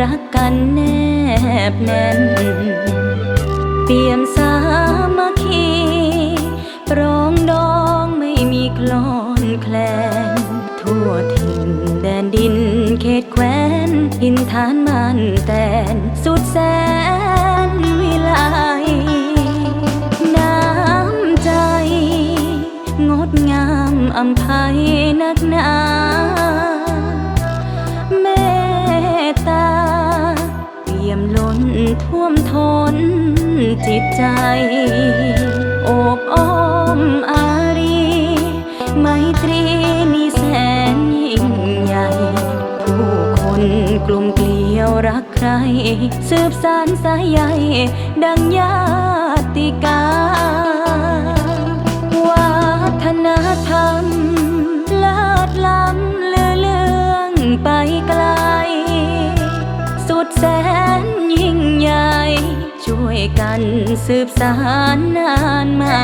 รักกันแนบแน่น เปี่ยมสามัคคีปรองดองไม่มีคลอนแคลนทั่วถิ่นแดนดินเขตแคว้นหินฐานมันแตน สุดแสนวิไลน้ำใจ งดงามอำไพยนักหนา ท่วมท้นจิตใจ โอบอ้อมอารีไมตรีนี่แสนยิ่งใหญ่ ผู้คนกลุ่มเกลียวรักใคร สืบสานสายใยดังญาติกา วัฒนธรรม ดแสนยิ่งใหญ่ ช่วยกันสืบสานนานมา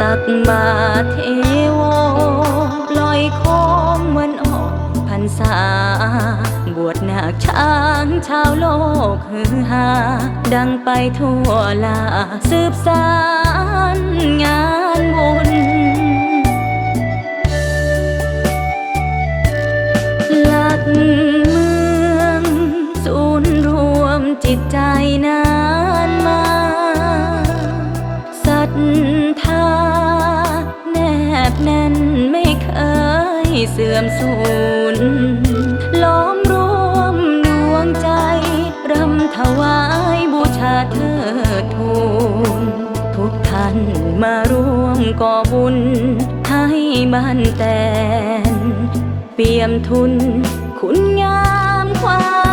ตักบาเทโวลอยโคมวันออกพรรษา บวชนาคช้างชาวโลกฮือฮา ดังไปทั่วลา สืบสานงานบุญ ถวายบูชาเธอทูนทุกท่านมาร่วมก่อบุญ ให้บ้านแตน เปี่ยมทุนคุณงามความ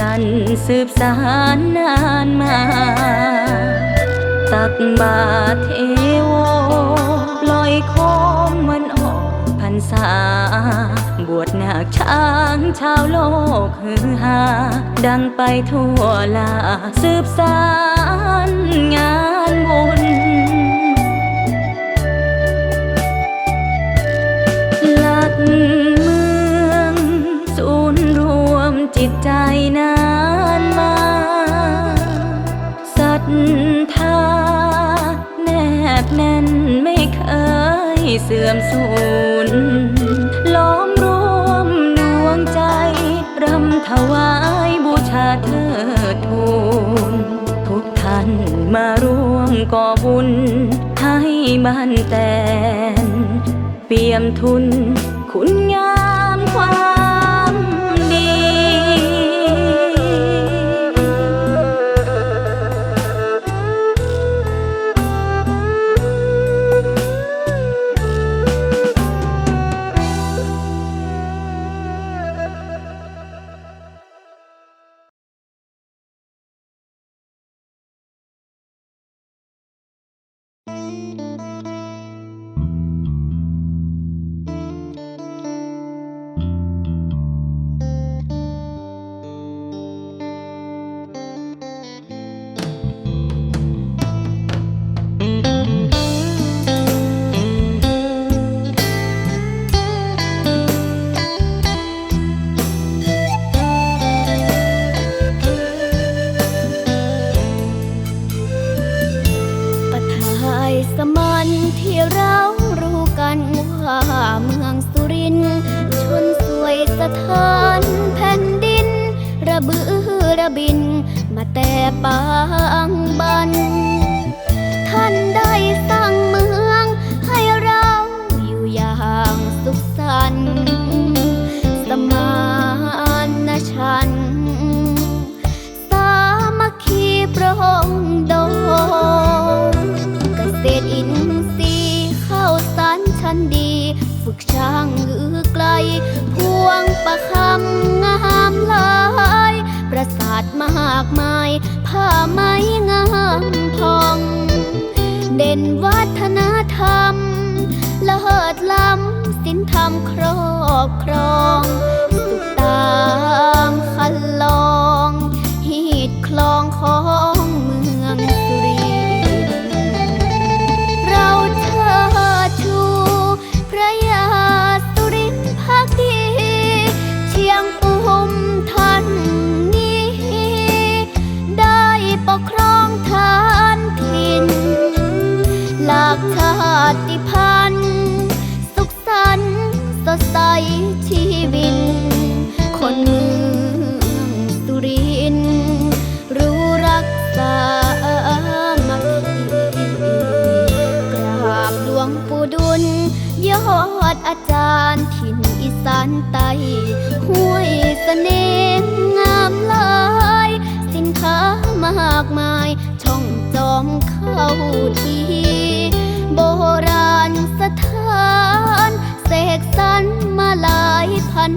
กันสืบสานนานมา ตักบาเทโวลอยโคมวันออกพรรษา บวชนาคช้างชาวโลกฮือฮาดังไปทั่วลา สืบสานงานบุญหลัก วมจิตใจนานมาศรัทธาแนบแน่นไม่เคยเสื่อมสูญล้อมรวมดวงใจ รำถวายบูชาเทิดทูนทุกท่านมาร่วมก่อบุญ ให้บ้านแตน เปี่ยมทุนคุณงามความ เหานแผ่นดิน ระบือระบิน มาแต่ปางบัน ท่านได้ ประคำงามหลาย ประสาทมากมาย ผ้าไหมงามพอง เด่นวัฒนธรรมละเหิดล้ำสินธรรมครอบครอง ยอดอาจารย์ถิ่นอีสานใต้ห้วยเสน่ห์งามหลาย สินค้ามากมาย ช่องจอมเข้าทีโบราณสถาน เสกสรรมาหลายพัน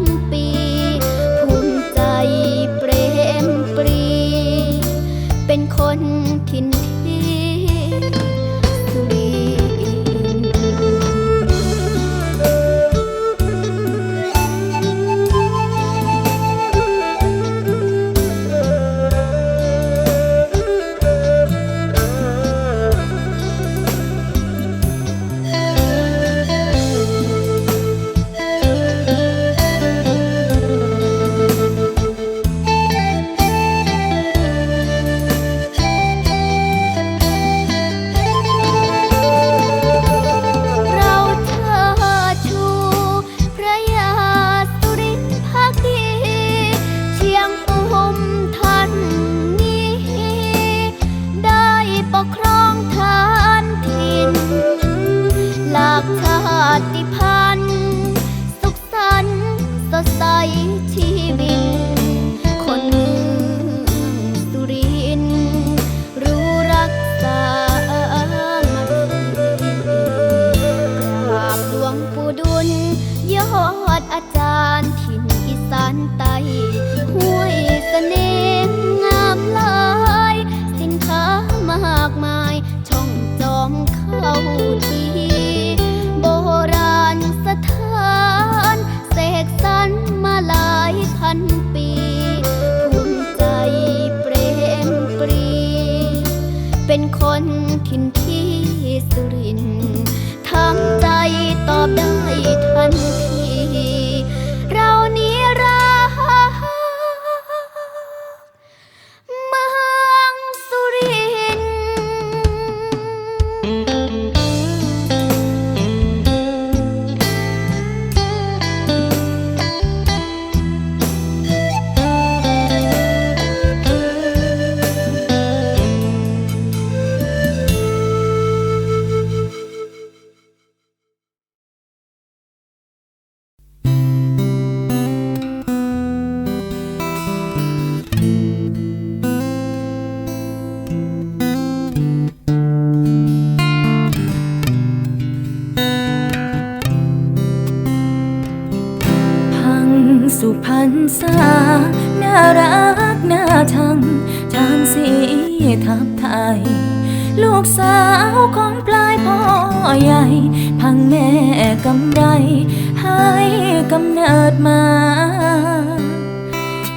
สุพรรณษาน่ารักน่าชังจางสีทับไทย ลูกสาวของปลายพ่อใหญ่ พังแม่กำไร ให้กำเนิดมา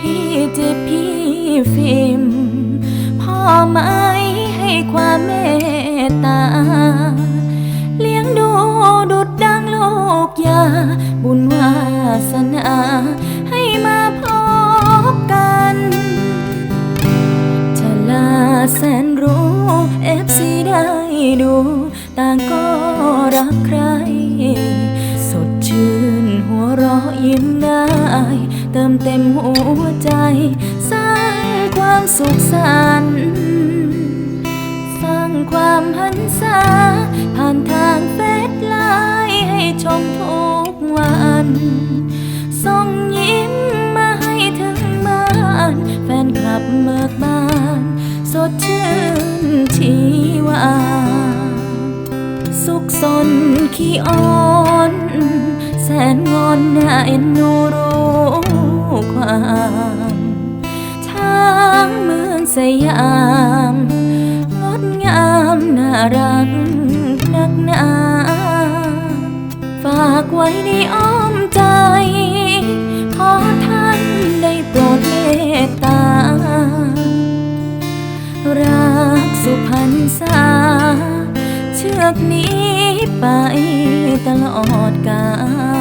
พี่เจ็บพี่ฟิล์มพ่อไม่ให้ความเมตตา เลี้ยงดูดุดดังลูกยา สนาให้มาพบกันฉลาแสนรู้เอฟซีได้ดู ต่างก็รักใคร สดชื่นหัวเราะยิ้มได้ เติมเต็มหัวใจ สร้างความสุขสันต์สร้างความหันษาผ่านทางเฟซไลน์ให้ชมทุกวัน ส่งยิ้มมาให้ถึงบ้าน แฟนคลับเมิกบาน สดชื่นชีวา สุขสนขี้อ่อน แสนงอนน่าเอ็นดูรู้ความช้างเมืองสยามงดงามน่ารักนักหนาฝากไว้ในอ้อ อกนี้ไปตลอดกาล